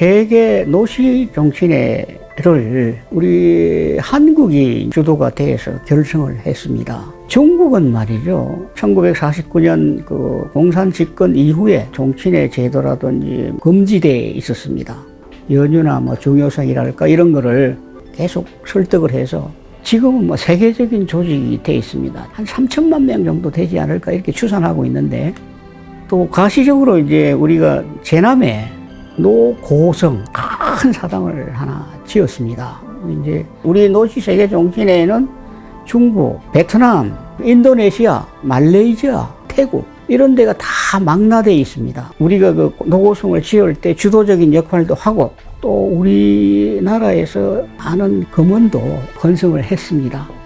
세계 노시 정치회를 우리 한국이 주도가 돼서 결성을 했습니다. 중국은 말이죠. 1949년 그 공산 집권 이후에 정치회 제도라든지 금지돼 있었습니다. 연유나 뭐 중요성이랄까 이런 거를 계속 설득을 해서 지금은 뭐 세계적인 조직이 돼 있습니다. 한 3천만 명 정도 되지 않을까 이렇게 추산하고 있는데 또 가시적으로 이제 우리가 제남에 노고성 큰 사당을 하나 지었습니다. 이제 우리 노시 세계 정치내에는 중국, 베트남, 인도네시아, 말레이시아, 태국 이런 데가 다 망라돼 있습니다. 우리가 그 노고성을 지을 때 주도적인 역할도 하고 또 우리나라에서 많은 금원도 건성을 했습니다.